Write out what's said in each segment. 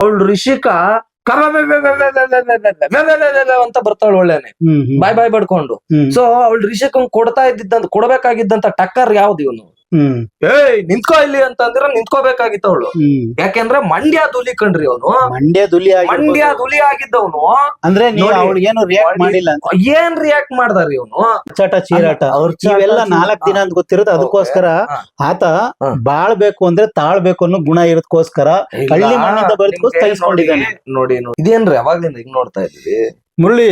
ಅವಳು ರಿಷಿಕಾ ಅಂತ ಬರ್ತಾಳ ಒಳ್ಳೆನೆ ಬಾಯ್ ಬಾಯ್ ಬಡ್ಕೊಂಡು ಸೊ ಅವಳು ರಿಷಿಕ್ ಕೊಡ್ತಾ ಇದ್ದಂತ ಕೊಡ್ಬೇಕಾಗಿದ್ದಂತ ಟಕ್ಕರ್ ಯಾವ್ದು ಇವನು ಏಯ್ ನಿಂತ್ಕೋ ಇಲ್ಲಿ ಅಂತ ಅಂದ್ರೆ ನಿಂತ್ಕೋಬೇಕಾಗಿತ್ತು ಅವಳು. ಯಾಕೆಂದ್ರೆ ಮಂಡ್ಯ ದುಲಿ ಕಣ್ರಿ ಅವನು. ಮಂಡ್ಯ ದುಲಿ. ಮಂಡ್ಯ ದುಲಿ ಆಗಿದ್ದವನು. ಅಂದ್ರೆ ಏನು ರಿಯಾಕ್ಟ್ ಮಾಡಿಲ್ಲ ಏನ್ ರಿಯಾಕ್ಟ್ ಮಾಡ್ದಾರಿ ಇವನು ಚಟ ಚೀರಾಟ. ಅವ್ರ ಇವೆಲ್ಲ. ನಾಲ್ಕ್ ದಿನ ಅಂತ ಗೊತ್ತಿರುತ್ತೆ. ಅದಕ್ಕೋಸ್ಕರ ಆತ ಬಾಳ್ಬೇಕು ಅಂದ್ರೆ ತಾಳ್ಬೇಕು ಅನ್ನೋ ಗುಣ ಇರೋದಕ್ಕೋಸ್ಕರ ಹಳ್ಳಿ ಮಣ್ಣಿಂದ ಬದುಕೋಸ್ ತಗಿಸ್ಕೊಂಡಿದ್ದಾನೆ. ನೋಡಿ ನೋಡಿ ಇದೇನ್ರಿ ಅವಾಗ್ಲಿಂದ ಹಿಂಗ್ ನೋಡ್ತಾ ಇದ್ವಿ ಮುರಳಿ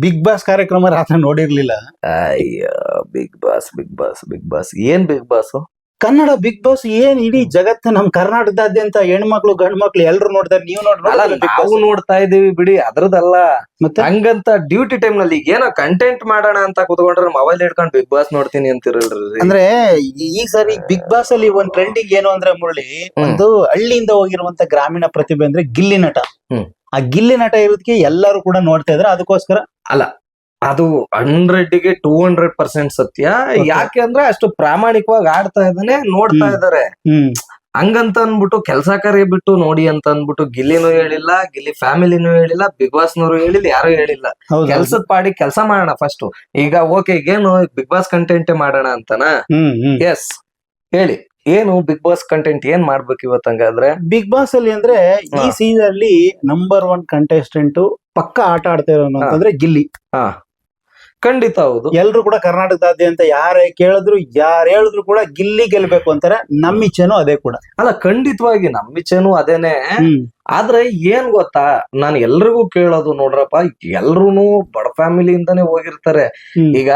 ಬಿಗ್ ಬಾಸ್ ಕಾರ್ಯಕ್ರಮ ರಾತ್ರಿ ನೋಡಿರ್ಲಿಲ್ಲ. ಅಯ್ಯ. Big boss big boss big boss ಏನ್ big boss Kannada big boss ಏನ್ ಇಡೀ ಜಗತ್ತ ನಮ್ ಕರ್ನಾಟಕದಾದ್ಯಂತ ಹೆಣ್ಮಕ್ಳು ಗಂಡ್ ಮಕ್ಳು ಎಲ್ರು ನೋಡ್ತಾರೆ ನೀವು ಅಲ್ಲ ಬಿಗ್ ನಾವು ನೋಡ್ತಾ ಇದೀವಿ ಬಿಡಿ ಅದ್ರದಲ್ಲ ಮತ್ತೆ? ಹಂಗಂತ ಡ್ಯೂಟಿ ಟೈಮ್ನಲ್ಲಿ ಏನೋ ಕಂಟೆಂಟ್ ಮಾಡೋಣ ಅಂತ ಕುತ್ಕೊಂಡ್ರೆ ಮೊಬೈಲ್ ಹಿಡ್ಕೊಂಡು ಬಿಗ್ ಬಾಸ್ ನೋಡ್ತೀನಿ ಅಂತಿರಲ್ರಿ. ಅಂದ್ರೆ ಈ- ಸರಿ ಬಿಗ್ ಬಾಸ್ ಅಲ್ಲಿ ಒಂದ್ ಟ್ರೆಂಡಿಂಗ್ ಏನು ಅಂದ್ರೆ ಮುರಳಿ ಒಂದು ಹಳ್ಳಿಯಿಂದ ಹೋಗಿರುವಂತ ಗ್ರಾಮೀಣ ಪ್ರತಿಭೆ ಅಂದ್ರೆ ಗಿಲ್ಲಿ ನಟ. ಆ ಗಿಲ್ಲಿ ನಟ ಇರೋದಕ್ಕೆ ಎಲ್ಲರೂ ಕೂಡ ನೋಡ್ತಾ ಇದ್ರೆ ಅದಕ್ಕೋಸ್ಕರ ಅದು ಹಂಡ್ರೆಡ್ಗೆ ಟೂ ಹಂಡ್ರೆಡ್ ಪರ್ಸೆಂಟ್ ಸತ್ಯ. ಯಾಕೆ ಅಂದ್ರೆ ಅಷ್ಟು ಪ್ರಾಮಾಣಿಕವಾಗಿ ಆಡ್ತಾ ಇದ್ದಾನೆ ನೋಡ್ತಾ ಇದಾರೆ. ಹಂಗಂತ ಅನ್ಬಿಟ್ಟು ಕೆಲ್ಸ ಕಾರ್ಯ ಬಿಟ್ಟು ನೋಡಿ ಅಂತ ಅನ್ಬಿಟ್ಟು ಗಿಲ್ಲಿನೂ ಹೇಳಿಲ್ಲ ಗಿಲ್ಲಿ ಫ್ಯಾಮಿಲಿನೂ ಹೇಳಿಲ್ಲ ಬಿಗ್ ಬಾಸ್ ನವರು ಹೇಳಿಲ್ಲ ಯಾರು ಹೇಳಿಲ್ಲ. ಕೆಲ್ಸದ ಪಾಡಿ ಕೆಲಸ ಮಾಡೋಣ ಫಸ್ಟ್ ಈಗ ಓಕೆ ಏನು ಬಿಗ್ ಬಾಸ್ ಕಂಟೆಂಟ್ ಮಾಡೋಣ ಅಂತನಾ? ಎಸ್ ಹೇಳಿ ಏನು ಬಿಗ್ ಬಾಸ್ ಕಂಟೆಂಟ್ ಏನ್ ಮಾಡ್ಬೇಕು ಇವತ್ತು ಹಂಗಾದ್ರೆ? ಬಿಗ್ ಬಾಸ್ ಅಲ್ಲಿ ಅಂದ್ರೆ ಈ. ಸೀಸನ್ ಅಲ್ಲಿ ನಂಬರ್ ಒನ್ ಕಂಟೆಸ್ಟೆಂಟ್ ಪಕ್ಕ ಆಟ ಆಡ್ತಾ ಇರೋ ಅಂತಂದ್ರೆ ಗಿಲ್ಲಿ. ಹಾ. ಖಂಡಿತ ಹೌದು. ಎಲ್ರು ಕೂಡ ಕರ್ನಾಟಕದಾದ್ಯಂತ ಯಾರೇ ಕೇಳಿದ್ರು ಯಾರು ಹೇಳಿದ್ರು ಕೂಡ ಗಿಲ್ಲಿ ಗೆಲ್ಬೇಕು ಅಂತಾರೆ. ನಮ್ಮ ಇಚ್ಛೆನೂ ಅದೇ ಕೂಡ. ಅಲ್ಲ ಖಂಡಿತವಾಗಿ ನಮ್ಮ ಇಚ್ಛೆನೂ ಅದೇನೆ. ಆದ್ರೆ ಏನ್ ಗೊತ್ತಾ ನಾನು ಎಲ್ರಿಗೂ ಕೇಳೋದು ನೋಡ್ರಪ್ಪ ಎಲ್ರೂನು ಬಡ ಫ್ಯಾಮಿಲಿಯಿಂದಾನೇ ಹೋಗಿರ್ತಾರೆ. ಈಗ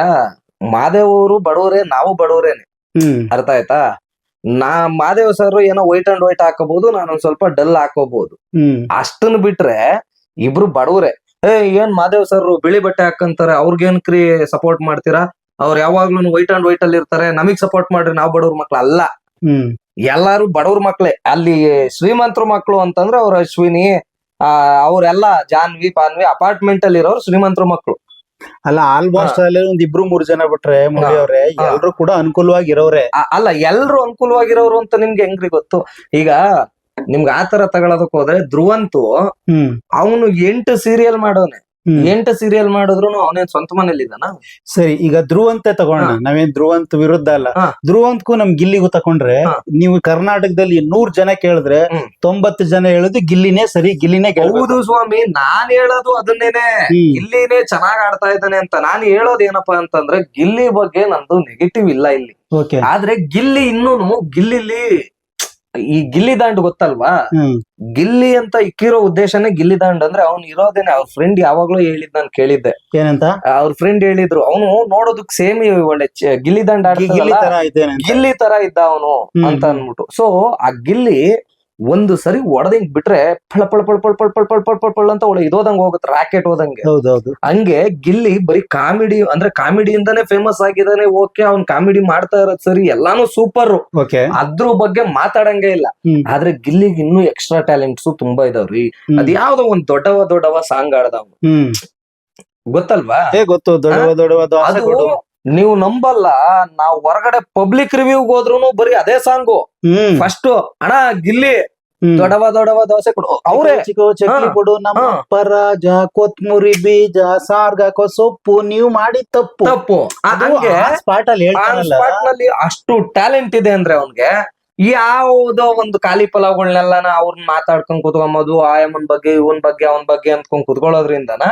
ಮಾದೇವ್ ಅವರು ಬಡವರೇ ನಾವು ಬಡವರೇನೆ. ಅರ್ಥ ಆಯ್ತಾ? ನಾ ಮಾದೇವ್ ಸರ್ ಏನೋ ವೈಟ್ ಅಂಡ್ ವೈಟ್ ಹಾಕೋಬಹುದು ನಾನು ಸ್ವಲ್ಪ ಡಲ್ ಹಾಕೋಬಹುದು. ಅಷ್ಟನ್ನ ಬಿಟ್ರೆ ಇಬ್ರು ಬಡವ್ರೆ. ಏ ಏನ್ ಮಾದೇವ್ ಸರ್ ಬಿಳಿ ಬಟ್ಟೆ ಹಾಕಂತಾರೆ ಅವ್ರಿಗೇನ್ ಕ್ರಿ ಸಪೋರ್ಟ್ ಮಾಡ್ತೀರಾ? ಅವ್ರು ಯಾವಾಗ್ಲೂ ವೈಟ್ ಅಂಡ್ ವೈಟ್ ಅಲ್ಲಿ ಇರ್ತಾರೆ ನಮಗ್ ಸಪೋರ್ಟ್ ಮಾಡ್ರಿ ನಾವ್ ಬಡವ್ರ ಮಕ್ಳು ಅಲ್ಲ. ಹ್ಮ್. ಎಲ್ಲಾರು ಬಡವ್ರ ಮಕ್ಳೇ. ಅಲ್ಲಿ ಶ್ರೀಮಂತರ ಮಕ್ಳು ಅಂತಂದ್ರೆ ಅವ್ರ ಅಶ್ವಿನಿ ಆ ಅವ್ರೆಲ್ಲ ಜಾನ್ವಿ ಪಾನ್ವಿ ಅಪಾರ್ಟ್ಮೆಂಟ್ ಅಲ್ಲಿ ಇರೋರು ಶ್ರೀಮಂತರ ಮಕ್ಳು. ಅಲ್ಲ ಆಲ್ಮೋಸ್ಟ್ ಅಲ್ಲಿ ಒಂದ್ ಇಬ್ರು ಮೂರು ಜನ ಬಿಟ್ರೆ ಅವ್ರೆ. ಎಲ್ರು ಕೂಡ ಅನುಕೂಲವಾಗಿ ಇರೋರೆ ಅಲ್ಲ ಎಲ್ರು ಅನುಕೂಲವಾಗಿರೋರು ಅಂತ ನಿಮ್ಗೆ ಹೆಂಗ್ರಿ ಗೊತ್ತು? ಈಗ ನಿಮ್ಗೆ ಆತರ ತಗೊಳದಕ್ ಹೋದ್ರೆ ಧ್ರುವಂತು ಅವನು ಎಂಟು ಸೀರಿಯಲ್ ಮಾಡೋನೆ. ಎಂಟು ಸೀರಿಯಲ್ ಮಾಡಿದ್ರು ಅವನೇನ್ ಸ್ವಂತ ಮನೇಲಿ ಇದ್ದಾನ ಸರಿ ಈಗ ಧ್ರುವಂತೆ ತಗೋಣ. ಹಾ. ನಾವೇನ್ ಧ್ರುವಂತ್ ವಿರುದ್ಧ ಅಲ್ಲ. ಧ್ರುವಂತಕ್ಕೂ ಧ್ರುವಂತ್ಗೂ ನಮ್ ಗಿಲ್ಲಿಗೂ ತಕೊಂಡ್ರೆ ನೀವು ಕರ್ನಾಟಕದಲ್ಲಿ ನೂರ್ ಜನ ಕೇಳಿದ್ರೆ. ತೊಂಬತ್ತು ಜನ ಹೇಳುದು ಗಿಲ್ಲಿನೇ ಸರಿ ಗಿಲ್ಲಿನೇ ಹೌದು ಸ್ವಾಮಿ ನಾನ್ ಹೇಳೋದು ಅದನ್ನೇನೆ. ಇಲ್ಲಿನೇ ಗಿಲ್ಲಿನೇ ಚೆನ್ನಾಗ್ ಆಡ್ತಾ ಇದ್ದಾನೆ ಅಂತ ನಾನ್ ಹೇಳೋದು ಏನಪ್ಪಾ ಅಂತಂದ್ರೆ ಗಿಲ್ಲಿ ಬಗ್ಗೆ ನಂದು ನೆಗೆಟಿವ್ ಇಲ್ಲ ಇಲ್ಲಿ. ಆದ್ರೆ ಗಿಲ್ಲಿ ಇನ್ನೂನು ಗಿಲ್ಲಿಲಿ ಈ ಗಿಲ್ಲಿ ದಾಂಡ್ ಗೊತ್ತಲ್ವಾ? ಗಿಲ್ಲಿ ಅಂತ ಇಕ್ಕಿರೋ ಉದ್ದೇಶನೇ ಗಿಲ್ಲಿ ದಾಂಡ್ ಅಂದ್ರೆ ಅವ್ನು ಇರೋದೇನೆ. ಅವ್ರ ಫ್ರೆಂಡ್ ಯಾವಾಗ್ಲೂ ಹೇಳಿದ್ ನಾನು ಕೇಳಿದ್ದೆ. ಏನಂತ? ಅವ್ರ ಫ್ರೆಂಡ್ ಹೇಳಿದ್ರು ಅವನು ನೋಡೋದಕ್ ಸೇಮ್ ಒಳ್ಳೆ ಗಿಲ್ಲಿ ದಾಂಡ್ ಗಿಲ್ಲಿ ತರ ಇದ್ದ ಅವನು ಅಂತ ಅನ್ಬಿಟ್ಟು ಸೊ ಆ ಗಿಲ್ಲಿ ಒಂದು ಸರಿ ಒಡದಿಂಗ್ ಬಿಟ್ರೆ ಫಳ ಫಳ ಫಳ ಫಳ ಫಳ ಫಳ ಫಳ ಫಳ ಫಳ ಫಳ ಅಂತ ಒಳ್ಳೆ ಇದೋದಂಗ್ ಹೋಗುತ್ತೆ ರಾಕೆಟ್ ಹೋದಂಗೆ ಹೌದೌದು ಹಂಗೆ ಗಿಲ್ಲಿ ಬರೀ ಕಾಮಿಡಿ ಅಂದ್ರೆ ಕಾಮಿಡಿಯಿಂದಾನೇ ಫೇಮಸ್ ಆಗಿದಾನೆ ಓಕೆ ಅವ್ನ್ ಕಾಮಿಡಿ ಮಾಡ್ತಾ ಇರೋದ್ ಸರಿ ಎಲ್ಲಾನು ಸೂಪರ್ ಓಕೆ ಅದ್ರ ಬಗ್ಗೆ ಮಾತಾಡಂಗೆ ಇಲ್ಲ ಆದ್ರೆ ಗಿಲ್ಲಿಗೆ ಇನ್ನೂ ಎಕ್ಸ್ಟ್ರಾ ಟ್ಯಾಲೆಂಟ್ಸ್ ತುಂಬಾ ಇದಾವ್ರಿ. ಅದ್ ಯಾವ್ದೋ ಒಂದ್ ದೊಡ್ಡವ ದೊಡ್ಡವ ಸಾಂಗ್ ಆಡದವ್ ಹ್ಮ್ ಗೊತ್ತಲ್ವಾ ಗೊತ್ತು ದೊಡ್ಡವ ದೊಡ್ಡವ ನೀವು ನಂಬಲ್ಲ ನಾವ್ ಹೊರಗಡೆ ಪಬ್ಲಿಕ್ ರಿವ್ಯೂ ಹೋದ್ರು ಬರೀ ಅದೇ ಸಾಂಗು ಫಸ್ಟ್ ಅಣ್ಣ ಗಿಲ್ಲಿ. ದೊಡವ ದೊಡವ ದೋಸೆ ಕೊಡು. ಅವರೇ. ಚಿಕ್ಕ ಕೊಡು ನಮ್ಮ. ಪರಾಜ ಕೊತ್ಮುರಿ ಬೀಜ ಸಾರ್ಗಾಕೋ ಸೊಪ್ಪು ನೀವು ಮಾಡಿ ತಪ್ಪು. ತಪ್ಪು. ಆ- ಸ್ಪಾಟ್ ಅಲ್ಲಿ ಹೇಳ್ತಾರಲ್ಲ. ಅಷ್ಟು ಟ್ಯಾಲೆಂಟ್ ಇದೆ ಅಂದ್ರೆ ಅವನ್ಗೆ. ಯಾವ್ದೋ ಒಂದು ಖಾಲಿ ಪಲಾವ್ಗಳನ್ನೆಲ್ಲ ಅವ್ರನ್ನ ಮಾತಾಡ್ಕೊಂಡ್ ಕುತ್ಕೊಂಬೋದು ಆಯಮ್ಮನ್ ಬಗ್ಗೆ ಇವನ್ ಬಗ್ಗೆ ಅವನ್ ಬಗ್ಗೆ ಅಂದ್ಕೊಂಡ್ ಕುತ್ಕೊಳ್ಳೋದ್ರಿಂದನ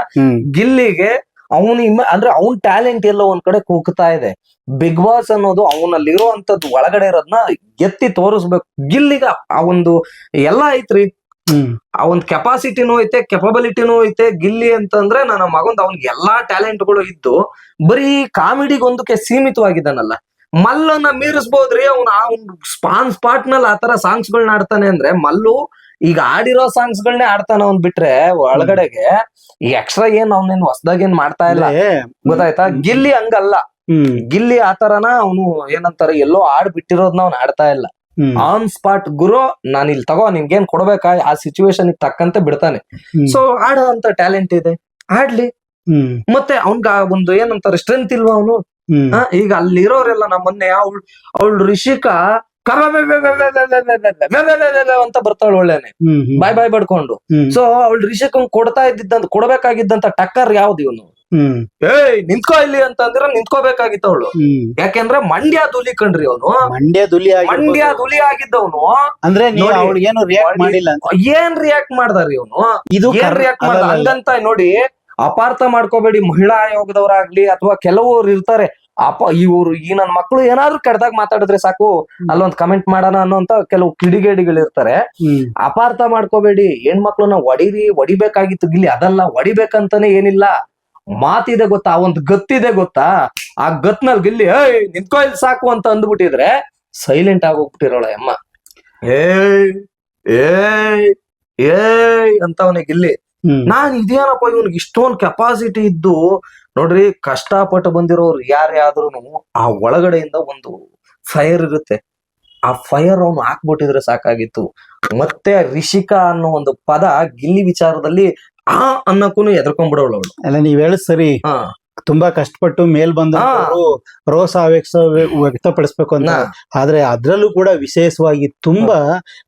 ಗಿಲ್ಲಿಗೆ ಅವನು ಅಂದ್ರೆ ಅವನ್ ಟ್ಯಾಲೆಂಟ್ ಎಲ್ಲ ಒಂದ್ ಕಡೆ ಕೂಗ್ತಾ ಇದೆ. ಬಿಗ್ ಬಾಸ್ ಅನ್ನೋದು ಅವನಲ್ಲಿರೋ ಅಂತದ್ ಒಳಗಡೆ ಇರೋದ್ನ ಎತ್ತಿ ತೋರಿಸ್ಬೇಕು. ಗಿಲ್ಲಿಗ ಆ ಒಂದು ಎಲ್ಲ ಐತ್ರಿ. ಆ ಒಂದ್ ಕೆಪಾಸಿಟಿನೂ ಐತೆ ಕೆಪಬಿಲಿಟಿನೂ ಐತೆ. ಗಿಲ್ಲಿ ಅಂತಂದ್ರೆ ನನ್ನ ಮಗಂದ್ ಅವನ್ಗೆ ಎಲ್ಲಾ ಟ್ಯಾಲೆಂಟ್ಗಳು ಇದ್ದು ಬರೀ ಕಾಮಿಡಿಗೆ ಒಂದಕ್ಕೆ ಸೀಮಿತವಾಗಿದ್ದಾನಲ್ಲ. ಮಲ್ಲನ್ನ ಮೀರಿಸ್ಬೋದ್ರಿ ಅವ್ನ ಆ ಒಂದು ಸ್ಪಾನ್ ಸ್ಪಾಟ್ನಲ್ಲಿ ಆತರ ಸಾಂಗ್ಸ್ ಗಳನ್ನ ಆಡ್ತಾನೆ ಅಂದ್ರೆ ಮಲ್ಲು ಈಗ ಆಡಿರೋ ಸಾಂಗ್ಸ್ ಗಳನ್ನೇ ಆಡ್ತಾನ ಅವ್ನ್ ಬಿಟ್ರೆ ಒಳಗಡೆಗೆ ಈ ಎಕ್ಸ್ಟ್ರಾ ಏನ್ ಅವ್ನೇನ್ ಹೊಸದಾಗ ಏನ್ ಮಾಡ್ತಾ ಇಲ್ಲ? ಗೊತ್ತಾಯ್ತಾ? ಗಿಲ್ಲಿ ಹಂಗಲ್ಲ. ಗಿಲ್ಲಿ ಆತರನ ಅವನು ಏನಂತಾರೆ ಎಲ್ಲೋ ಆಡ್ ಬಿಟ್ಟಿರೋದ್ನ ಅವ್ನ್ ಆಡ್ತಾ ಇಲ್ಲ. ಆನ್ ಸ್ಪಾಟ್ ಗುರು ನಾನು ಇಲ್ಲಿ ತಗೋ ನಿಮ್ಗೇನ್ ಕೊಡ್ಬೇಕಾ? ಆ ಸಿಚುವೇಶನ್ ತಕ್ಕಂತೆ ಬಿಡ್ತಾನೆ. ಸೊ ಆಡೋ ಅಂತ ಟ್ಯಾಲೆಂಟ್ ಇದೆ. ಆಡ್ಲಿ. ಮತ್ತೆ ಅವನ್ಗ ಒಂದು ಏನಂತಾರೆ ಸ್ಟ್ರೆಂತ್ ಇಲ್ವಾ ಅವನು? ಈಗ ಅಲ್ಲಿರೋರೆಲ್ಲ ನಮ್ಮ ಮೊನ್ನೆ ಅವಳು ಅವಳು ರಿಷಿಕಾ ಅಂತ ಬರ್ತಾಳ ಒಳ್ಳೆನೆ. ಬಾಯ್ ಬಾಯ್ ಬಡ್ಕೊಂಡು. ಸೊ ಅವಳು ರಿಷಕ್ ಕೊಡ್ತಾ ಇದ್ದಿದ್ದಂತ ಕೊಡಬೇಕಾಗಿದ್ದಂತ ಟಕ್ಕರ್ ಯಾವ್ದು ಇವನು? ಏಯ್ ನಿಂತ್ಕೋ ಇಲ್ಲಿ ಅಂತ ಅಂದ್ರೆ ನಿಂತ್ಕೋಬೇಕಾಗಿತ್ತು ಅವಳು. ಯಾಕೆಂದ್ರೆ ಮಂಡ್ಯ ದುಲಿ ಕಣ್ರಿ ಅವನು. ಮಂಡ್ಯ ದುಲಿ ಮಂಡ್ಯ ದುಲಿ ಆಗಿದ್ದವನು. ಅಂದ್ರೆ ಏನು ರಿಯಾಕ್ಟ್ ಮಾಡಿಲ್ಲ ಏನ್ ರಿಯಾಕ್ಟ್ ಮಾಡ್ದಾರಿ ಇವನು ಇದು ಏನ್ ರಿಯಾಕ್ಟ್ ಮಾಡ್ದ. ಹಂಗಂತ ನೋಡಿ ಅಪಾರ್ಥ ಮಾಡ್ಕೋಬೇಡಿ ಮಹಿಳಾ ಆಯೋಗದವರಾಗ್ಲಿ ಅಥವಾ ಕೆಲವರು ಇರ್ತಾರೆ ಅಪ್ಪ ಇವ್ರು ಈ ನನ್ ಮಕ್ಳು ಏನಾದ್ರು ಕೆಡ್ದಾಗ ಮಾತಾಡಿದ್ರೆ ಸಾಕು ಅಲ್ಲೊಂದ್ ಕಮೆಂಟ್ ಮಾಡೋಣ ಅನ್ನೋಂತ ಕೆಲವು ಕಿಡಿಗೇಡಿಗಳಿರ್ತಾರೆ ಅಪಾರ್ಥ ಮಾಡ್ಕೋಬೇಡಿ ಹೆಣ್ಮಕ್ಳನ್ನ ಹೊಡಿರಿ ಹೊಡಿಬೇಕಾಗಿತ್ತು ಇಲ್ಲಿ ಅದಲ್ಲ ಹೊಡಿಬೇಕಂತಾನೆ ಏನಿಲ್ಲ. ಮಾತಿದೆ ಗೊತ್ತಾ ಒಂದ್ ಗತ್ತಿದೆ ಗೊತ್ತಾ ಆ ಗತ್ನಲ್ಲಿ ಗಿಲ್ಲಿ ಏಯ್ ನಿಂತ್ಕೋ ಇಲ್ಲಿ ಸಾಕು ಅಂತ ಅಂದ್ಬಿಟ್ಟಿದ್ರೆ ಸೈಲೆಂಟ್ ಆಗೋಗ್ಬಿಟ್ಟಿರೋಳ ಅಮ್ಮ. ಏಯ್ ಏಯ್ ಏಯ್ ಅಂತ ಅವನಿಗೆ ಗಿಲ್ಲಿ ಹ್ಮ್ ನಾನ್ ಇದೇನಪ್ಪ ಇವನ್ಗೆ ಇಷ್ಟೊಂದ್ ಕೆಪಾಸಿಟಿ ಇದ್ದು ನೋಡ್ರಿ ಕಷ್ಟಪಟ್ಟು ಬಂದಿರೋರು ಯಾರ್ಯಾದ್ರೂ ಆ ಒಳಗಡೆಯಿಂದ ಒಂದು ಫೈರ್ ಇರುತ್ತೆ. ಆ ಫೈರ್ ಅವನು ಹಾಕ್ಬಿಟ್ಟಿದ್ರೆ ಸಾಕಾಗಿತ್ತು. ಮತ್ತೆ ರಿಷಿಕಾ ಅನ್ನೋ ಒಂದು ಪದ ಗಿಲ್ಲಿ ವಿಚಾರದಲ್ಲಿ ಆ ಅನ್ನಕ್ಕೂ ಎದ್ರಕೊಂಡ್ಬಿಡೋಳು ಅವಳು. ಅಲ್ಲ ನೀವ್ ಹೇಳ ಸರಿ. ಹಾ. ತುಂಬಾ ಕಷ್ಟಪಟ್ಟು ಮೇಲ್ ಬಂದ ರೋಸ್ ವ್ಯಕ್ತ ವ್ಯಕ್ತಪಡಿಸ್ಬೇಕು ಅಂತ. ಆದ್ರೆ ಅದ್ರಲ್ಲೂ ಕೂಡ ವಿಶೇಷವಾಗಿ ತುಂಬಾ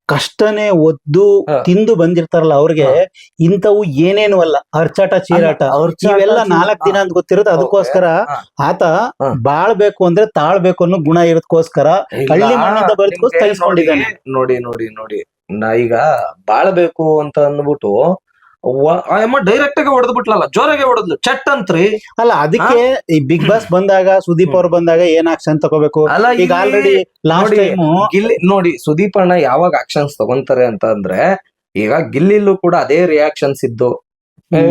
ಕಷ್ಟನೇ ಒದ್ದು ತಿಂದು ಬಂದಿರ್ತಾರಲ್ಲ ಅವ್ರಿಗೆ. ಇಂಥವು ಏನೇನು ಅಲ್ಲ ಅರ್ಚಾಟ ಚೀರಾಟ. ಇವೆಲ್ಲ ನಾಲ್ಕ್ ದಿನ ಅಂತ ಗೊತ್ತಿರುತ್ತೆ. ಅದಕ್ಕೋಸ್ಕರ ಆತ ಬಾಳ್ಬೇಕು ಅಂದ್ರೆ ತಾಳ್ಬೇಕು ಅನ್ನೋ ಗುಣ ಇರೋದಕ್ಕೋಸ್ಕರ ಹಳ್ಳಿ ಮಣ್ಣಿಂದ ಬದುಕು ನೋಡಿ ನೋಡಿ ನೋಡಿ. ನಾ ಈಗ ಬಾಳ್ಬೇಕು ಅಂತ ಅಂದ್ಬಿಟ್ಟು ಅಮ್ಮ ಡೈರೆಕ್ಟ್ ಆಗಿ ಹೊಡೆದ್ ಬಿಟ್ಲಲ್ಲ ಜೋರಾಗೆ ಹೊಡೆದ್ಲು. ಚಟ್ ಅಂತ್ರಿ. ಅಲ್ಲ ಅದಕ್ಕೆ ಈ ಬಿಗ್ ಬಾಸ್ ಬಂದಾಗ ಸುದೀಪ್ ಅವ್ರು ಬಂದಾಗ ಏನ್ ಆಕ್ಷನ್ ತಗೋಬೇಕು? ಅಲ್ಲ ಈಗ ಆಲ್ರೆಡಿ ಲಾಸ್ಟ್ ನೋಡಿ, ಗಿಲ್ಲಿ ನೋಡಿ ಸುದೀಪ್ ಅಣ್ಣ ಯಾವಾಗ ಆಕ್ಷನ್ಸ್ ತಗೊಂತಾರೆ ಅಂತ ಅಂದ್ರೆ ಈಗ ಗಿಲ್ಲಿಲ್ಲೂ ಕೂಡ ಅದೇ ರಿಯಾಕ್ಷನ್ಸ್ ಇದ್ದು.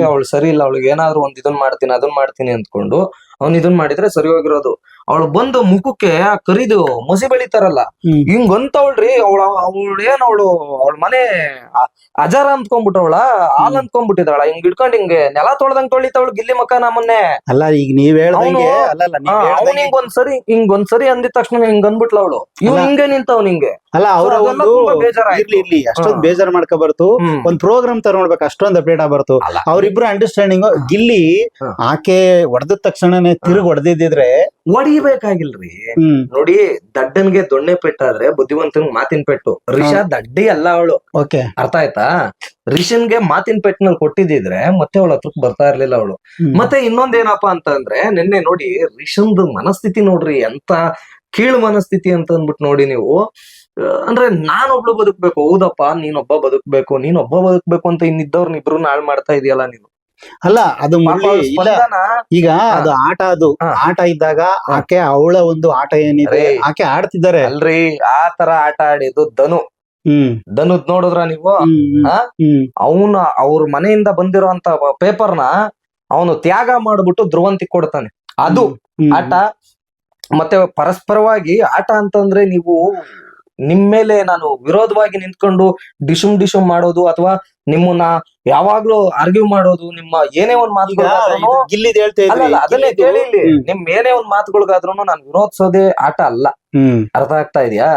ಅವಳು ಸರಿ ಇಲ್ಲ ಅವಳಿಗೆ ಏನಾದ್ರು ಒಂದ್ ಇದನ್ ಮಾಡ್ತೀನಿ ಅದನ್ ಮಾಡ್ತೀನಿ ಅಂದ್ಕೊಂಡು ಅವ್ನ್ ಇದನ್ ಮಾಡಿದ್ರೆ ಸರಿ ಹೋಗಿರೋದು ಅವಳು ಬಂದು ಮುಖಕ್ಕೆ ಆ ಕರಿದು ಮಸಿ ಬೆಳಿತಾರಲ್ಲ. ಹಿಂಗಂತವಳ್ರಿ ಹಿಂಗ್ ಅಂತವಳ್ರಿ ಅವಳ ಅವಳು ಏನ್ ಅವಳು ಅವಳ ಮನೆ ಅಜಾರ ಅಂದ್ಕೊಂಡ್ಬಿಟ್ಟವಳ ಹಾಲ್ ಅಂದ್ಕೊಂಡ್ಬಿಟ್ಟಿದಾಳ ಹಿಂಗ್ ಇಟ್ಕೊಂಡ್ ಹಿಂಗೆ ನೆಲ ತೊಳ್ದಂಗ್ ತೊಳಿತಾವಳು ಗಿಲ್ಲಿ ಮಕ್ಕ ನಮ್ಮನ್ನೆ ಅಲ್ಲ ಈಗ ನೀವ್ ಹೇಳ್ದಂಗೆ ಅವ್ನ ಹಿಂಗ್ ಒಂದ್ಸರಿ ಹಿಂಗ್ ಒಂದ್ಸರಿ ಅಂದಿದ ತಕ್ಷಣ ಹಿಂಗ್ ಅಂದ್ಬಿಟ್ಲ ಅವಳು. ಇವ್. ಹಿಂಗೆ ನಿಂತವ್ ನಿಂಗೆ ಅಲ್ಲ ಅವ್ರ ಇರ್ಲಿ ಇರ್ಲಿ ಅಷ್ಟೊಂದ್ ಬೇಜಾರ್ ಮಾಡ್ಕೊ ಬರ್ತು. ಒಂದ್ ಪ್ರೋಗ್ರಾಮ್ ತರ ನೋಡ್ಬೇಕು ಅಷ್ಟೊಂದ್ ಅಪ್ಡೇಟ್ ಆಗ್ಬಾರ್ದು. ಅಲ್ಲ. ಅವ್ರಿಬ್ರು ಅಂಡರ್ಸ್ಟ್ಯಾಂಡಿಂಗ್ ಗಿಲ್ಲಿ ಆಕೆ ಹೊಡೆದ ತಕ್ಷಣನೇ ತಿರುಗ್ ಹೊಡೆದಿದ್ರೆ ಹೊಡಿಬೇಕಾಗಿಲ್ರಿ ನೋಡಿ ದಡ್ಡನ್ಗೆ ದೊಣ್ಣೆ ಪೆಟ್ಟಾದ್ರೆ ಬುದ್ಧಿವಂತನ್ ಮಾತಿನ ಪೆಟ್ಟು. ರಿಷಾ ದಡ್ಡಿ ಅಲ್ಲ ಅವಳು. ಓಕೆ. ಅರ್ಥ ಆಯ್ತಾ? ರಿಷನ್ಗೆ ಮಾತಿನ ಪೆಟ್ಟಿನಲ್ಲಿ ಕೊಟ್ಟಿದ್ರೆ ಮತ್ತೆ ಅವಳ ಹತ್ರಕ್ ಬರ್ತಾ ಇರ್ಲಿಲ್ಲ ಅವಳು. ಮತ್ತೆ ಇನ್ನೊಂದೇನಪ್ಪಾ ಅಂತಂದ್ರೆ ನಿನ್ನೆ ನೋಡಿ ರಿಷನ್ದು ಮನಸ್ಥಿತಿ ನೋಡ್ರಿ ಎಂತ ಕೀಳು ಮನಸ್ಥಿತಿ ಅಂತ ಅಂದ್ಬಿಟ್ಟು ನೋಡಿ ನೀವು. ಅಂದ್ರೆ ನಾನೊಬ್ಳು ಬದುಕ್ಬೇಕು ಹೌದಪ್ಪ ನೀನೊಬ್ಬ ಬದುಕ್ಬೇಕು ನೀನೊಬ್ಬ ಬದುಕ್ಬೇಕು ಅಂತ ಇನ್ನಿದ್ದವ್ರನ್ನ ಇಬ್ರು ಹಾಳು ಮಾಡ್ತಾ ಇದೆಯಲ್ಲ ನೀನು. ಅಲ್ಲ ಅದು ಮರಳಿ ಇಲ್ಲ. ಈಗ ಅದು ಆಟ ಅದು. ಆಟ ಇದ್ದಾಗ ಆಕೆ ಅವಳ ಒಂದು ಆಟ ಏನಿದೆ ಆಕೆ ಆಡ್ತಿದ್ದಾರೆ. ಅಲ್ರಿ ಆ ತರ ಆಟ ಆಡಿದ್ದು ಧನು. ಹ್ಮ್. ಧನುದ್ ನೋಡಿದ್ರ ನೀವು? ಅವನ ಅವ್ರ ಮನೆಯಿಂದ ಬಂದಿರುವಂತ ಪೇಪರ್ನ ಅವನು ತ್ಯಾಗ ಮಾಡ್ಬಿಟ್ಟು ಧ್ರುವಂತಿ ಕೊಡ್ತಾನೆ. ಅದು ಆಟ. ಮತ್ತೆ ಪರಸ್ಪರವಾಗಿ ಆಟ ಅಂತಂದ್ರೆ ನೀವು ನಿಮ್ ಮೇಲೆ ನಾನು ವಿರೋಧವಾಗಿ ನಿಂತ್ಕೊಂಡು ಡಿಶುಮ್ ಡಿಶುಮ್ ಮಾಡೋದು ಅಥವಾ ನಿಮ್ಮನ್ನ ಯಾವಾಗ್ಲೂ ಆರ್ಗ್ಯೂ ಮಾಡೋದು ನಿಮ್ಮ ಏನೇ ಒಂದ್ ಮಾತುಗಳು ಗಿಲ್ಲಿದ್ ಹೇಳ್ತಾ ಅಲ್ಲ ಅದನ್ನೇ ಕೇಳಿ ಇಲ್ಲಿ. ನಿಮ್ ಏನೇ ಒಂದ್ ಮಾತುಗಳಿಗಾದ್ರೂ ನಾನು ವಿರೋಧಿಸೋದೇ ಆಟ ಅಲ್ಲ. ಅರ್ಥ ಆಗ್ತಾ ಇದೆಯಾ?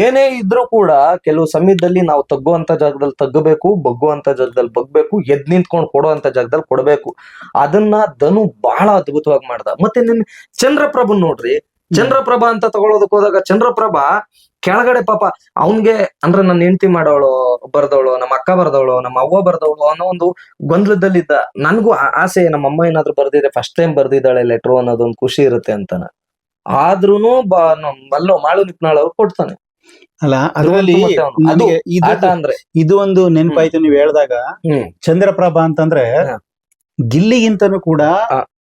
ಏನೇ ಇದ್ರೂ ಕೂಡ ಕೆಲವು ಸಮಯದಲ್ಲಿ ನಾವು ತಗ್ಗುವಂತ ಜಾಗದಲ್ಲಿ ತಗ್ಗಬೇಕು ಬಗ್ಗುವಂತ ಜಾಗದಲ್ಲಿ ಬಗ್ಬೇಕು ಎದ್ ನಿಂತ್ಕೊಂಡು ಕೊಡುವಂತ ಜಾಗದಲ್ಲಿ ಕೊಡಬೇಕು. ಅದನ್ನ ಧನು ಬಹಳ ಅದ್ಭುತವಾಗಿ ಮಾಡ್ದ. ಮತ್ತೆ ನಿನ್ ಚಂದ್ರಪ್ರಭು ನೋಡ್ರಿ. ಚಂದ್ರಪ್ರಭಾ ಅಂತ ತಗೊಳೋದಕ್ ಹೋದಾಗ ಚಂದ್ರಪ್ರಭಾ ಕೆಳಗಡೆ ಪಾಪ ಅವನ್ಗೆ ಅಂದ್ರೆ ನನ್ನ ಹೆಂಡತಿ ಮಾಡೋಳು ಬರ್ದವಳು ನಮ್ಮ ಅಕ್ಕ ಬರ್ದವಳು ನಮ್ಮ ಅವ್ವ ಬರ್ದವಳು ಅನ್ನೋ ಒಂದು ಗೊಂದಲದಲ್ಲಿದ್ದ. ನನ್ಗೂ ಆಸೆ ನಮ್ಮ ಅಮ್ಮ ಏನಾದ್ರು ಬರ್ದಿದ್ರೆ ಫಸ್ಟ್ ಟೈಮ್ ಬರ್ದಿದ್ದಾಳೆ ಲೆಟ್ರು ಅನ್ನೋದೊಂದು ಖುಷಿ ಇರುತ್ತೆ ಅಂತಾನ. ಆದ್ರೂನು ಬಲ್ಲೋ ಮಾಳು ನಿಪ್ನಾಳ ಕೊಡ್ತಾನೆ. ಅಲ್ಲ ಅದರಲ್ಲಿ ಅಂದ್ರೆ. ಇದು ಒಂದು ನೆನಪಾಯ್ತು ನೀವ್ ಹೇಳ್ದಾಗ ಹ್ಮ್. ಚಂದ್ರಪ್ರಭಾ ಅಂತಂದ್ರೆ. ಗಿಲ್ಲಿಗಿಂತನೂ ಕೂಡ.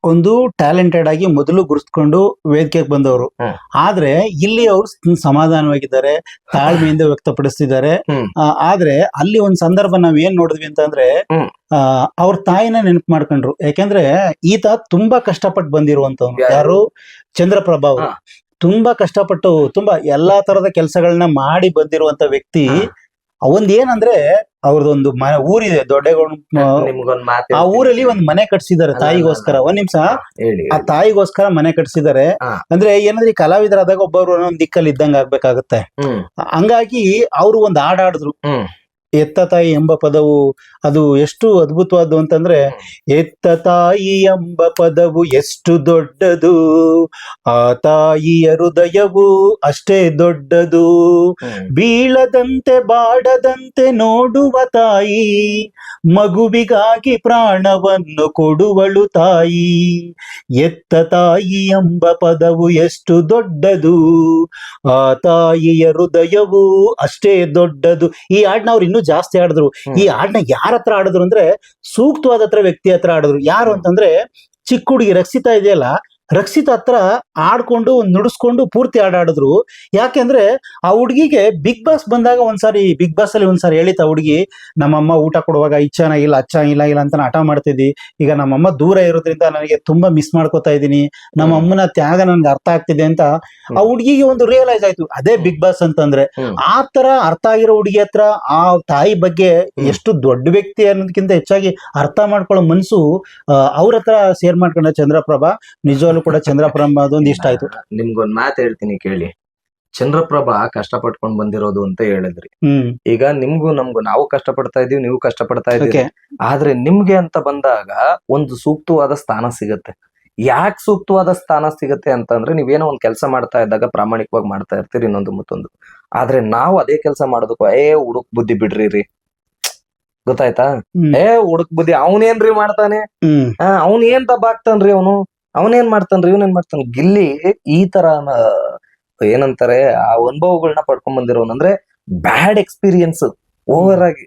ಒಂದು ಟ್ಯಾಲೆಂಟೆಡ್ ಆಗಿ ಮೊದಲು ಗುರುಸ್ಕೊಂಡು ವೇದಿಕೆಗೆ ಬಂದವರು. ಆದ್ರೆ ಇಲ್ಲಿ ಅವರು ಸಮಾಧಾನವಾಗಿದ್ದಾರೆ ತಾಳ್ಮೆಯಿಂದ ವ್ಯಕ್ತಪಡಿಸ್ತಿದ್ದಾರೆ. ಆದ್ರೆ ಅಲ್ಲಿ ಒಂದ್ ಸಂದರ್ಭ ನಾವ್ ಏನ್ ನೋಡಿದ್ವಿ ಅಂತಂದ್ರೆ ಅವ್ರ ತಾಯಿನ ನೆನಪು ಮಾಡ್ಕೊಂಡ್ರು ಯಾಕೆಂದ್ರೆ ಈತ ತುಂಬಾ ಕಷ್ಟಪಟ್ಟು ಬಂದಿರುವಂತವ್ನು ಯಾರು? ಚಂದ್ರಪ್ರಭಾ ಅವರು ತುಂಬಾ ಕಷ್ಟಪಟ್ಟು ತುಂಬಾ ಎಲ್ಲಾ ತರದ ಕೆಲಸಗಳನ್ನ ಮಾಡಿ ಬಂದಿರುವಂತ ವ್ಯಕ್ತಿ. ಒಂದ್ ಏನಂದ್ರೆ ಅವ್ರದೊಂದು ಊರಿದೆ ದೊಡ್ಡಗೊಂಡು ಆ ಊರಲ್ಲಿ ಒಂದ್ ಮನೆ ಕಟ್ಸಿದ್ದಾರೆ ತಾಯಿಗೋಸ್ಕರ. ಒಂದ್ ನಿಮಿಷ ಆ ತಾಯಿಗೋಸ್ಕರ ಮನೆ ಕಟ್ಸಿದ್ದಾರೆ. ಅಂದ್ರೆ ಏನಂದ್ರೆ ಈ ಕಲಾವಿದರಾದಾಗ ಒಬ್ಬರು ಒಂದ್ ದಿಕ್ಕಲ್ಲಿ ಇದ್ದಂಗ ಆಗ್ಬೇಕಾಗತ್ತೆ. ಹಂಗಾಗಿ ಅವ್ರು ಒಂದ್ ಹಾಡ್ ಎತ್ತ ತಾಯಿ ಎಂಬ ಪದವು ಅದು ಎಷ್ಟು ಅದ್ಭುತವಾದ್ದು ಅಂತಂದ್ರೆ ಎತ್ತ ತಾಯಿ ಎಂಬ ಪದವು ಎಷ್ಟು ದೊಡ್ಡದು ಆ ತಾಯಿಯ ಹೃದಯವು ಅಷ್ಟೇ ದೊಡ್ಡದು. ಬೀಳದಂತೆ ಬಾಡದಂತೆ ನೋಡುವ ತಾಯಿ ಮಗುವಿಗಾಗಿ ಪ್ರಾಣವನ್ನು ಕೊಡುವಳು ತಾಯಿ. ಎತ್ತ ತಾಯಿ ಎಂಬ ಪದವು ಎಷ್ಟು ದೊಡ್ಡದು ಆ ತಾಯಿಯ ಹೃದಯವು ಅಷ್ಟೇ ದೊಡ್ಡದು. ಈ ಹಾಡ್ನವ್ರು ಇನ್ನೂ ಜಾಸ್ತಿ ಆಡಿದ್ರು. ಈ ಹಾಡ್ನ ಯಾರ ಹತ್ರ ಆಡಿದ್ರು ಅಂದ್ರೆ ಸೂಕ್ತವಾದ ಹತ್ರ ವ್ಯಕ್ತಿ ಹತ್ರ ಆಡಿದ್ರು. ಯಾರು ಅಂತಂದ್ರೆ ಚಿಕ್ಕ ಹುಡುಗಿ ರಕ್ಷಿತಾ ಇದೆಯಲ್ಲ ರಕ್ಷಿತ ಹತ್ರ ಆಡ್ಕೊಂಡು ಒಂದ್ ನುಡಿಸ್ಕೊಂಡು ಪೂರ್ತಿ ಆಡಾಡಿದ್ರು ಯಾಕೆಂದ್ರೆ ಆ ಹುಡುಗಿಗೆ ಬಿಗ್ ಬಾಸ್ ಬಂದಾಗ ಒಂದ್ಸಾರಿ ಬಿಗ್ ಬಾಸ್ ಅಲ್ಲಿ ಒಂದ್ಸಾರಿ ಹೇಳಿತ ಹುಡುಗಿ ನಮ್ಮಮ್ಮ ಊಟ ಕೊಡುವಾಗ ಈ ಚೆನ್ನಾಗಿಲ್ಲ ಅಚ್ಚಾ ಇಲ್ಲ ಇಲ್ಲ ಅಂತ ಹಠ ಮಾಡ್ತಿದ್ದಿ. ಈಗ ನಮ್ಮಮ್ಮ ದೂರ ಇರೋದ್ರಿಂದ ನನಗೆ ತುಂಬಾ ಮಿಸ್ ಮಾಡ್ಕೋತಾ ಇದ್ದೀನಿ. ನಮ್ಮಮ್ಮನ ತ್ಯಾಗ ನನ್ಗೆ ಅರ್ಥ ಆಗ್ತಿದೆ ಅಂತ ಆ ಹುಡುಗಿಗೆ ಒಂದು ರಿಯಲೈಸ್ ಆಯ್ತು. ಅದೇ ಬಿಗ್ ಬಾಸ್ ಅಂತಂದ್ರೆ. ಆ ತರ ಅರ್ಥ ಆಗಿರೋ ಹುಡುಗಿ ಹತ್ರ ಆ ತಾಯಿ ಬಗ್ಗೆ ಎಷ್ಟು ದೊಡ್ಡ ವ್ಯಕ್ತಿ ಅನ್ನೋದಕ್ಕಿಂತ ಹೆಚ್ಚಾಗಿ ಅರ್ಥ ಮಾಡ್ಕೊಳ್ಳೋ ಮನ್ಸು ಅವ್ರ ಹತ್ರ ಶೇರ್ ಮಾಡ್ಕೊಂಡ ಚಂದ್ರಪ್ರಭಾ. ನಿಜವಾಗ್ಲೂ ಕೂಡ ಚಂದ್ರಪ್ರಭ ಅದೊಂದು ಇಷ್ಟ ಆಯ್ತು. ನಿಮ್ಗೊಂದ್ ಮಾತು ಹೇಳ್ತೀನಿ ಕೇಳಿ. ಚಂದ್ರಪ್ರಭಾ ಕಷ್ಟಪಟ್ಕೊಂಡ್ ಬಂದಿರೋದು ಅಂತ ಹೇಳಿದ್ರಿ. ಹ್ಮ್. ಈಗ ನಿಮ್ಗೂ ನಮ್ಗೂ ನಾವು ಕಷ್ಟ ಪಡ್ತಾ ಇದೀವಿ ನೀವು ಕಷ್ಟ ಪಡ್ತಾ ಇದೀವಿ ಆದ್ರೆ ನಿಮ್ಗೆ ಅಂತ ಬಂದಾಗ ಒಂದು ಸೂಕ್ತವಾದ ಸ್ಥಾನ ಸಿಗತ್ತೆ. ಯಾಕೆ ಸೂಕ್ತವಾದ ಸ್ಥಾನ ಸಿಗತ್ತೆ ಅಂತಂದ್ರೆ ನೀವೇನೋ ಒಂದ್ ಕೆಲಸ ಮಾಡ್ತಾ ಇದ್ದಾಗ ಪ್ರಾಮಾಣಿಕವಾಗಿ ಮಾಡ್ತಾ ಇರ್ತೀರಿ ಇನ್ನೊಂದು ಮತ್ತೊಂದು. ಆದ್ರೆ ನಾವು ಅದೇ ಕೆಲಸ ಮಾಡೋದಕ್ಕೂ ಏ ಹುಡುಕ್ ಬುದ್ಧಿ ಬಿಡ್ರಿ ರೀ. ಗೊತ್ತಾಯ್ತಾ? ಹ್ಮ್. ಏ ಹುಡುಕ್ ಬುದ್ಧಿ ಅವನೇನ್ರಿ ಮಾಡ್ತಾನೆ? ಹ್ಮ್. ಆ, ಅವ್ನ್ ಏನ್ ತಪ್ಪಾಗ್ತಾನ್ರಿ ಅವನು? ಅವನೇನ್ ಮಾಡ್ತಾನ್ರಿ, ಇವನೇನ್ ಮಾಡ್ತಾನ? ಗಿಲ್ಲಿ ಈ ತರ ಏನಂತಾರೆ, ಆ ಅನುಭವಗಳನ್ನ ಪಡ್ಕೊಂಡ್ ಬಂದಿರೋನ್ ಅಂದ್ರೆ ಬ್ಯಾಡ್ ಎಕ್ಸ್ಪೀರಿಯನ್ಸ್, ಓವರ್ ಆಗಿ.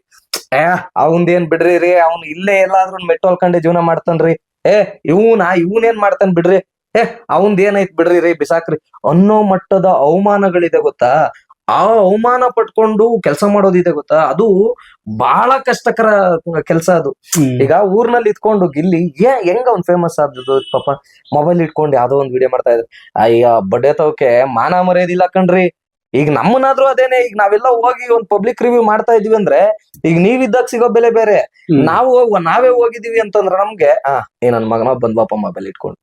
ಏ, ಅವಂದೇನ್ ಬಿಡ್ರಿ ರೀ, ಅವ್ನ್ ಇಲ್ಲೇ ಎಲ್ಲಾದ್ರೂ ಮೆಟ್ಟೋಲ್ಕಂಡೆ ಜೀವನ ಮಾಡ್ತಾನ್ರಿ. ಏ, ಇವನ್ ಏನ್ ಮಾಡ್ತಾನ ಬಿಡ್ರಿ? ಏ ಅವಂದ್ ಏನೈತ್ ಬಿಡ್ರಿ ರೀ ಬಿಸಾಕ್ರಿ ಅನ್ನೋ ಮಟ್ಟದ ಅವಮಾನಗಳಿದೆ ಗೊತ್ತಾ? ಆ ಅವಮಾನ ಪಟ್ಕೊಂಡು ಕೆಲಸ ಮಾಡೋದಿದೆ ಗೊತ್ತಾ? ಅದು ಬಹಳ ಕಷ್ಟಕರ ಕೆಲಸ ಅದು. ಈಗ ಊರ್ನಲ್ಲಿ ಇದ್ಕೊಂಡು ಗಿಲ್ಲಿ ಏ ಹೆಂಗ ಅವ್ನ್ ಫೇಮಸ್ ಆದದ್ದು ಪಾಪ? ಮೊಬೈಲ್ ಇಟ್ಕೊಂಡು ಯಾವ್ದೋ ಒಂದ್ ವಿಡಿಯೋ ಮಾಡ್ತಾ ಇದ್ರು. ಅಯ್ಯ ಬಡ್ಡೆ ತವಕ್ಕೆ ಮಾನ ಮರ್ಯಾದಿಲ್ಲ ಕಣ್ರಿ. ಈಗ ನಮ್ಮನಾದ್ರೂ ಅದೇನೆ ಈಗ ನಾವೆಲ್ಲ ಹೋಗಿ ಒಂದ್ ಪಬ್ಲಿಕ್ ರಿವ್ಯೂ ಮಾಡ್ತಾ ಇದೀವಿ ಅಂದ್ರೆ ಈಗ ನೀವಿದ್ದಾಗ ಸಿಗೋ ಬೆಲೆ ಬೇರೆ. ನಾವು ಹೋಗ್- ನಾವೇ ಹೋಗಿದೀವಿ ಅಂತಂದ್ರೆ ನಮ್ಗೆ ಏ ನನ್ ಮಗನ ಬಂದ್ವಾಪ ಮೊಬೈಲ್ ಇಟ್ಕೊಂಡು.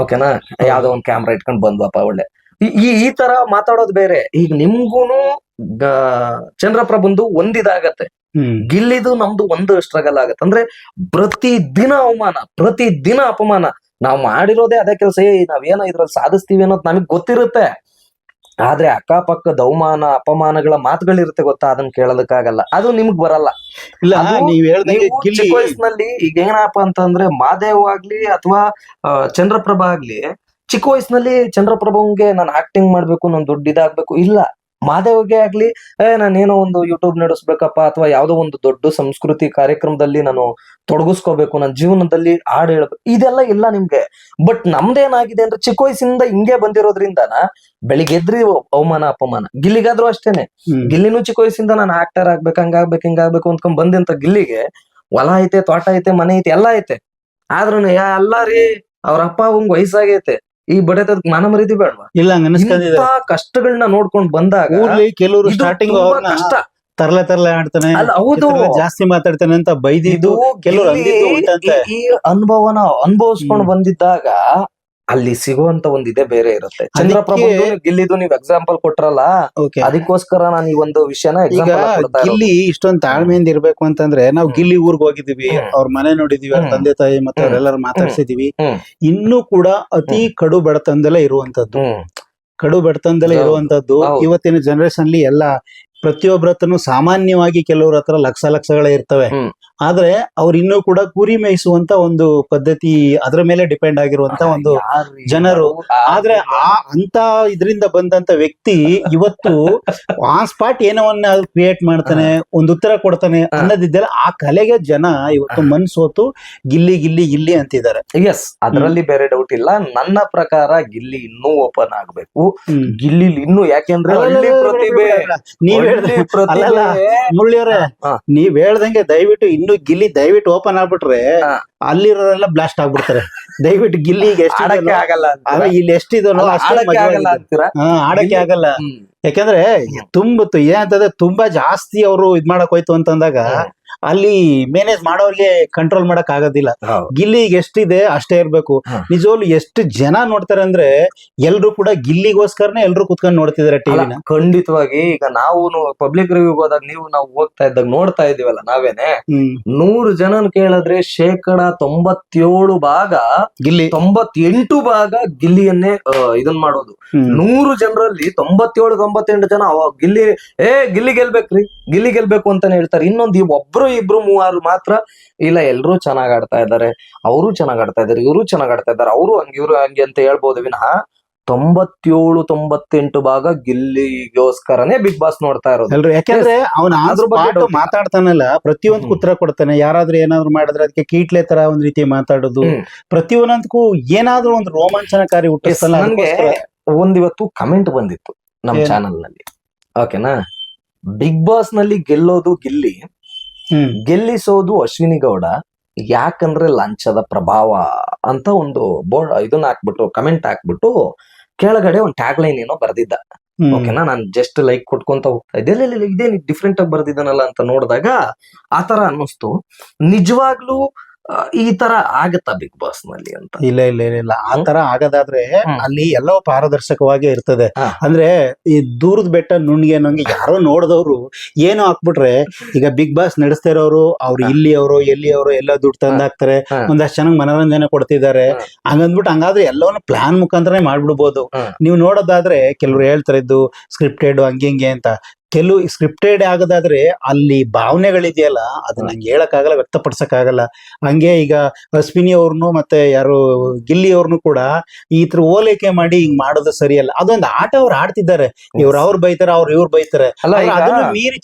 ಓಕೆನಾ ಯಾವ್ದೋ ಒಂದ್ ಕ್ಯಾಮ್ರಾ ಇಟ್ಕೊಂಡು ಬಂದ್ವಾಪ ಒಳ್ಳೆ. ಈ- ಈ ತರ ಮಾತಾಡೋದು ಬೇರೆ. ಈಗ ನಿಮ್ಗೂನು ಚಂದ್ರಪ್ರಭಂದು ಒಂದಿದಾಗತ್ತೆ. ಗಿಲ್ಲಿದು ನಮ್ದು ಒಂದು ಸ್ಟ್ರಗಲ್ ಆಗತ್ತೆ. ಅಂದ್ರೆ ಪ್ರತಿ ದಿನ ಅವಮಾನ ಪ್ರತಿ ದಿನ ಅಪಮಾನ. ನಾವು ಮಾಡಿರೋದೇ ಅದೇ ಕೆಲಸ. ಏ ನಾವೇನೋ ಇದ್ರಲ್ಲಿ ಸಾಧಿಸ್ತೀವಿ ಅನ್ನೋದು ನಮಗ್ ಗೊತ್ತಿರುತ್ತೆ. ಆದ್ರೆ ಅಕ್ಕಪಕ್ಕದ ಅವಮಾನ ಅಪಮಾನಗಳ ಮಾತುಗಳಿರುತ್ತೆ ಗೊತ್ತಾ? ಅದನ್ನ ಕೇಳೋದಕ್ಕಾಗಲ್ಲ. ಅದು ನಿಮ್ಗ್ ಬರಲ್ಲ. ಇಲ್ಲ ನೀವ್ ವಯಸ್ಸಿನಲ್ಲಿ ಈಗ ಏನಪ್ಪ ಅಂತಂದ್ರೆ ಮಾದೇವ್ ಆಗ್ಲಿ ಅಥವಾ ಚಂದ್ರಪ್ರಭಾ ಆಗ್ಲಿ ಚಿಕ್ಕ ವಯಸ್ಸಿನಲ್ಲಿ ಚಂದ್ರಪ್ರಭುಂಗೆ ನಾನು ಆಕ್ಟಿಂಗ್ ಮಾಡ್ಬೇಕು ನಾನು ದೊಡ್ಡ ಇದಾಗ್ಬೇಕು. ಇಲ್ಲ. ಮಾದೇವ್ಗೆ ಆಗ್ಲಿ ಏ ನಾನೇನೋ ಒಂದು ಯೂಟ್ಯೂಬ್ ನಡೆಸ್ಬೇಕಪ್ಪ ಅಥವಾ ಯಾವುದೋ ಒಂದು ದೊಡ್ಡ ಸಂಸ್ಕೃತಿ ಕಾರ್ಯಕ್ರಮದಲ್ಲಿ ನಾನು ತೊಡಗಿಸ್ಕೋಬೇಕು ನನ್ನ ಜೀವನದಲ್ಲಿ ಹಾಡು ಹೇಳ್ಬೇಕು. ಇದೆಲ್ಲ ಇಲ್ಲ ನಿಮ್ಗೆ. ಬಟ್ ನಮ್ದೇನಾಗಿದೆ ಅಂದ್ರೆ ಚಿಕ್ಕ ವಯಸ್ಸಿಂದ ಹಿಂಗೆ ಬಂದಿರೋದ್ರಿಂದನ ಬೆಳಿಗ್ಗೆ ಎದ್ರಿ ಅವಮಾನ ಅಪಮಾನ. ಗಿಲ್ಲಿಗಾದ್ರೂ ಅಷ್ಟೇನೆ. ಗಿಲ್ಲಿನೂ ಚಿಕ್ಕ ವಯಸ್ಸಿಂದ ನಾನು ಆಕ್ಟರ್ ಆಗ್ಬೇಕು ಹಂಗಾಗ್ಬೇಕು ಹಿಂಗಾಗ್ಬೇಕು ಅಂದ್ಕೊಂಡ್ ಅಂತ ಗಿಲ್ಲಿಗೆ ಹೊಲ ಐತೆ ತೋಟ ಐತೆ ಮನೆ ಐತೆ ಎಲ್ಲ ಐತೆ. ಆದ್ರೂ ಎಲ್ಲ ರೀ ಅವ್ರ ಅಪ್ಪ ಅವಂಗ್ ವಯಸ್ಸಾಗೈತೆ. ಈ ಬಡತದ ಮಾನ ಮರೀತಿ ಬೇಡವಾ? ಇಲ್ಲ ಹಂಗ ಕಷ್ಟಗಳನ್ನ ನೋಡ್ಕೊಂಡ್ ಬಂದಾಗ ಊರ್ಲಿ ಕೆಲವರು ಸ್ಟಾರ್ಟಿಂಗ್ ಅವ್ರನ್ನ ಕಷ್ಟ. ತರ್ಲೆ ತರ್ಲೆ ಆಡ್ತಾನೆ ಹೌದು. ಜಾಸ್ತಿ ಮಾತಾಡ್ತಾನೆ ಅಂತ ಬೈದಿದ್ದು ಕೆಲವರು ಈ ಅನುಭವನ ಅನುಭವಿಸ್ಕೊಂಡು ಬಂದಿದ್ದಾಗ ಅಲ್ಲಿ ಸಿಗುವಂತ ಒಂದ್ ಇದೇ ಬೇರೆ ಇರುತ್ತೆ. ಚಂದ್ರಪ್ರಭು ಗಿಲ್ಲಿದು ನೀವ್ ಎಕ್ಸಾಂಪಲ್ ಕೊಟ್ರಲ್ಲ ಅದಕ್ಕೋಸ್ಕರ ನಾನು ಈ ಒಂದು ವಿಷಯನ ಈಗ ಗಿಲ್ಲಿ ಇಷ್ಟೊಂದ್ ತಾಳ್ಮೆಯಿಂದ ಇರ್ಬೇಕು ಅಂತಂದ್ರೆ ನಾವು ಗಿಲ್ಲಿ ಊರ್ಗ್ ಹೋಗಿದೀವಿ. ಅವ್ರ ಮನೆ ನೋಡಿದೀವಿ ಅವ್ರ ತಂದೆ ತಾಯಿ ಮತ್ತೆ. ಅವರೆಲ್ಲರೂ ಮಾತಾಡ್ಸಿದೀವಿ. ಇನ್ನೂ ಕೂಡ ಅತಿ ಕಡು ಬಡತನದಲ್ಲೇ ಇರುವಂತದ್ದು. ಕಡು ಬಡತನದಲ್ಲೇ ಇರುವಂತದ್ದು. ಇವತ್ತಿನ ಜನರೇಷನ್ ಅಲ್ಲಿ ಎಲ್ಲ ಪ್ರತಿಯೊಬ್ಬರ ಹತ್ರನು ಸಾಮಾನ್ಯವಾಗಿ ಕೆಲವ್ರ ಹತ್ರ ಲಕ್ಷ ಲಕ್ಷಗಳೇ ಇರ್ತವೆ. ಆದ್ರೆ ಅವ್ರು ಇನ್ನೂ ಕೂಡ ಕುರಿ ಮೇಯಿಸುವಂತ ಒಂದು ಪದ್ಧತಿ ಅದ್ರ ಮೇಲೆ ಡಿಪೆಂಡ್ ಆಗಿರುವಂತ ಒಂದು ಜನರು. ಆದ್ರೆ ಆ ಅಂತ ಇದರಿಂದ ಬಂದಂತ ವ್ಯಕ್ತಿ ಇವತ್ತು ಆ ಸ್ಪಾಟ್ ಏನವನ್ನ ಕ್ರಿಯೇಟ್ ಮಾಡ್ತಾನೆ ಒಂದು ಉತ್ತರ ಕೊಡ್ತಾನೆ ಅನ್ನೋದಿದ್ದೆಲ್ಲ ಆ ಕಲೆಗೆ ಜನ ಇವತ್ತು ಮನ್ಸೋತು ಗಿಲ್ಲಿ ಗಿಲ್ಲಿ ಗಿಲ್ಲಿ ಅಂತಿದ್ದಾರೆ. ಎಸ್ ಅದರಲ್ಲಿ ಬೇರೆ ಡೌಟ್ ಇಲ್ಲ. ನನ್ನ ಪ್ರಕಾರ ಗಿಲ್ಲಿ ಇನ್ನೂ ಓಪನ್ ಆಗ್ಬೇಕು. ಗಿಲ್ಲಿ ಇನ್ನೂ ಯಾಕೆಂದ್ರೆ ಪ್ರತಿಭೆ ನೀವ್ ಮುಳ್ಳಿಯವ್ರೆ. ನೀವ್ ಹೇಳ್ದಂಗೆ ದಯವಿಟ್ಟು ಇನ್ನು ಗಿಲ್ಲಿ ದಯವಿಟ್ಟು ಓಪನ್ ಆಗ್ಬಿಟ್ರೆ. ಅಲ್ಲಿರೋರೆಲ್ಲ ಬ್ಲಾಸ್ಟ್ ಆಗ್ಬಿಡ್ತಾರೆ. ದಯವಿಟ್ಟು ಗಿಲ್ಲಿ ಆಡಕ್ಕೆ ಆಗಲ್ಲ ಇಲ್ಲಿ ಎಷ್ಟಿದನೋ ಆಡಕ್ಕೆ ಆಗಲ್ಲ ಅಂತೀರಾ? ಆಡಕ್ಕೆ ಆಗಲ್ಲ. ಹ್ಮ್. ಯಾಕಂದ್ರೆ ತುಂಬ ಏನಂತಂದ್ರೆ ತುಂಬಾ ಜಾಸ್ತಿ ಅವರು ಇದ್ ಮಾಡಕ್ ಹೋಯ್ತು ಅಂತಂದಾಗ. ಅಲ್ಲಿ ಮ್ಯಾನೇಜ್ ಮಾಡೋರ್ಗೆ ಕಂಟ್ರೋಲ್ ಮಾಡಕ್ ಆಗೋದಿಲ್ಲ. ಗಿಲ್ಲಿ ಗಿಲ್ಲಿಗೆ ಎಷ್ಟಿದೆ ಅಷ್ಟೇ ಇರ್ಬೇಕು. ನಿಜವಾಗ್ಲು ಎಷ್ಟು ಜನ ನೋಡ್ತಾರೆ ಅಂದ್ರೆ ಎಲ್ರು ಕೂಡ ಗಿಲ್ಲಿಗೋಸ್ಕರನೇ ಎಲ್ರು ಕುತ್ಕೊಂಡು ನೋಡ್ತಿದಾರೆ ಟಿವಿನ ಖಂಡಿತವಾಗಿ ಈಗ ನಾವು ಪಬ್ಲಿಕ್ ರಿವ್ಯೂ ಹೋದಾಗ ನೀವು ನಾವು ಹೋಗ್ತಾ ಇದ್ದಾಗ ನೋಡ್ತಾ ಇದೀವಲ್ಲ ನಾವೇನೆ? ನೂರು ಜನನ್ ಕೇಳಿದ್ರೆ ಶೇಕಡ ತೊಂಬತ್ತೇಳು ಭಾಗ ಗಿಲ್ಲಿ. ತೊಂಬತ್ತೆಂಟು ಭಾಗ ಗಿಲ್ಲಿಯನ್ನೇ ಇದನ್ ಮಾಡೋದು. ನೂರು ಜನರಲ್ಲಿ ತೊಂಬತ್ತೇಳು ತೊಂಬತ್ತೆಂಟು ಜನ ಗಿಲ್ಲಿ ಏ ಗಿಲ್ಲಿ ಗೆಲ್ಬೇಕ್ರಿ. ಗಿಲ್ಲಿ ಗೆಲ್ಬೇಕು ಅಂತಾನೆ ಹೇಳ್ತಾರೆ. ಇನ್ನೊಂದು ಒಬ್ರು ಇಬ್ರು ಮೂವರು ಮಾತ್ರ ಇಲ್ಲ ಎಲ್ಲರೂ ಚೆನ್ನಾಗ್ ಆಡ್ತಾ ಇದ್ದಾರೆ. ಅವರು ಚೆನ್ನಾಗ್ ಆಡ್ತಾ ಇದ್ದಾರೆ ಇವರು ಚೆನ್ನಾಗ್ ಆಡ್ತಾ ಇದ್ದಾರೆ. ಅವರು ಹಂಗೆ ಇವ್ರು ಹಂಗೆ ಅಂತ ಹೇಳ್ಬೋದು ವಿನಃ ತೊಂಬತ್ತೇಳು ತೊಂಬತ್ತೆಂಟು ಭಾಗ ಗಿಲ್ಲಿಗೋಸ್ಕರನೇ ಬಿಗ್ ಬಾಸ್ ನೋಡ್ತಾ ಇರೋದು. ಯಾಕಂದ್ರೆ ಅವನ ಅದ್ರ ಬಗ್ಗೆ ಮಾತಾಡ್ತಾನಲ್ಲ ಪ್ರತಿಯೊಂದು. ಉತ್ತರ ಕೊಡ್ತಾನೆ. ಯಾರಾದ್ರೂ ಏನಾದ್ರು ಮಾಡಿದ್ರೆ ಅದಕ್ಕೆ ಕೀಟ್ಲೆ ತರ ಒಂದ್ ರೀತಿ ಮಾತಾಡೋದು. ಪ್ರತಿಯೊಂದಕ್ಕೂ ಏನಾದ್ರೂ ಒಂದು ರೋಮಾಂಚನಕಾರಿ ಹುಟ್ಟಿಸ್ತಲ್ಲ ನನ್ಗೆ ಒಂದಿವತ್ತು ಕಮೆಂಟ್ ಬಂದಿತ್ತು ನಮ್ ಚಾನೆಲ್ ಚಾನಲ್ನಲ್ಲಿ. ಓಕೆನಾ ಬಿಗ್ ಬಾಸ್ನಲ್ಲಿ ಗೆಲ್ಲೋದು ಗಿಲ್ಲಿ ಗೆಲ್ಲಿಸೋದು ಅಶ್ವಿನಿ ಗೌಡ ಯಾಕಂದ್ರೆ ಲಂಚದ ಪ್ರಭಾವ ಅಂತ ಒಂದು ಬೋರ್ಡ್ ಇದನ್ನ ಹಾಕ್ಬಿಟ್ಟು ಕಮೆಂಟ್ ಹಾಕ್ಬಿಟ್ಟು ಕೆಳಗಡೆ ಒಂದು ಟ್ಯಾಗ್ ಲೈನ್ ಏನೋ ಬರ್ದಿದ್ದ. ಓಕೆನಾ ನಾನು ಜಸ್ಟ್ ಲೈಕ್ ಕೊಟ್ಕೊಂತ ಹೋಗ್ತಾ ಇದ್ದೆ. ಇದೇನು ಡಿಫ್ರೆಂಟ್ ಆಗಿ ಬರ್ದಿದ್ದಾನಲ್ಲ ಅಂತ ನೋಡಿದಾಗ ಆತರ ಅನ್ನಿಸ್ತು. ನಿಜವಾಗ್ಲೂ ಈ ತರ ಆಗತ್ತ ಬಿಗ್ ಬಾಸ್ನಲ್ಲಿ ಅಂತ? ಇಲ್ಲ ಇಲ್ಲ ಇಲ್ಲ ಇಲ್ಲ. ಆ ತರ ಆಗದಾದ್ರೆ ಅಲ್ಲಿ ಎಲ್ಲವೂ ಪಾರದರ್ಶಕವಾಗಿ ಇರ್ತದೆ. ಅಂದ್ರೆ ಈ ದೂರದ ಬೆಟ್ಟ ನುಣ್ಗೆ ಅನ್ನೋಂಗೆ ಯಾರೋ ನೋಡಿದವ್ರು ಏನೋ ಹಾಕ್ಬಿಟ್ರೆ ಈಗ ಬಿಗ್ ಬಾಸ್ ನಡೆಸ್ತಾ ಇರೋರು ಅವ್ರು ಇಲ್ಲಿ ಅವರು ಎಲ್ಲಿ ಅವರು ಎಲ್ಲ ದುಡ್ಡು ತಂದಾಕ್ತಾರೆ ಒಂದಷ್ಟು ಚೆನ್ನಾಗಿ ಮನೋರಂಜನೆ ಕೊಡ್ತಿದ್ದಾರೆ. ಹಂಗಂದ್ಬಿಟ್ಟು ಹಂಗಾದ್ರೆ ಎಲ್ಲವನ್ನ ಪ್ಲಾನ್ ಮುಖಾಂತರನೇ ಮಾಡ್ಬಿಡ್ಬೋದು. ನೀವು ನೋಡೋದಾದ್ರೆ ಕೆಲವ್ರು ಹೇಳ್ತಾರೆ ಇದ್ದು ಸ್ಕ್ರಿಪ್ಟೆಡ್ ಹಂಗೆ ಹಿಂಗೆ ಅಂತ. ಕೆಲವು ಸ್ಕ್ರಿಪ್ಟೆಡ್ ಆಗದಾದ್ರೆ ಅಲ್ಲಿ ಭಾವನೆಗಳಿದೆಯಲ್ಲ ಅದನ್ನ ನಂಗೆ ಹೇಳಕ್ಕಾಗಲ್ಲ ವ್ಯಕ್ತಪಡಿಸಕ್ಕಾಗಲ್ಲ. ಹಂಗೆ ಈಗ ಅಶ್ವಿನಿ ಅವ್ರನ್ನು ಮತ್ತೆ ಯಾರು ಗಿಲ್ಲಿ ಅವ್ರನ್ನು ಕೂಡ ಈ ತರ ಓಲೈಕೆ ಮಾಡಿ ಹಿಂಗ್ ಮಾಡೋದು ಸರಿಯಲ್ಲ. ಅದೊಂದು ಆಟ ಅವ್ರು ಆಡ್ತಿದ್ದಾರೆ. ಇವ್ರು ಅವ್ರು ಬೈತಾರೆ ಅವ್ರು ಇವ್ರು ಬೈತಾರೆ. ಅದನ್ನ ಮೀರಿ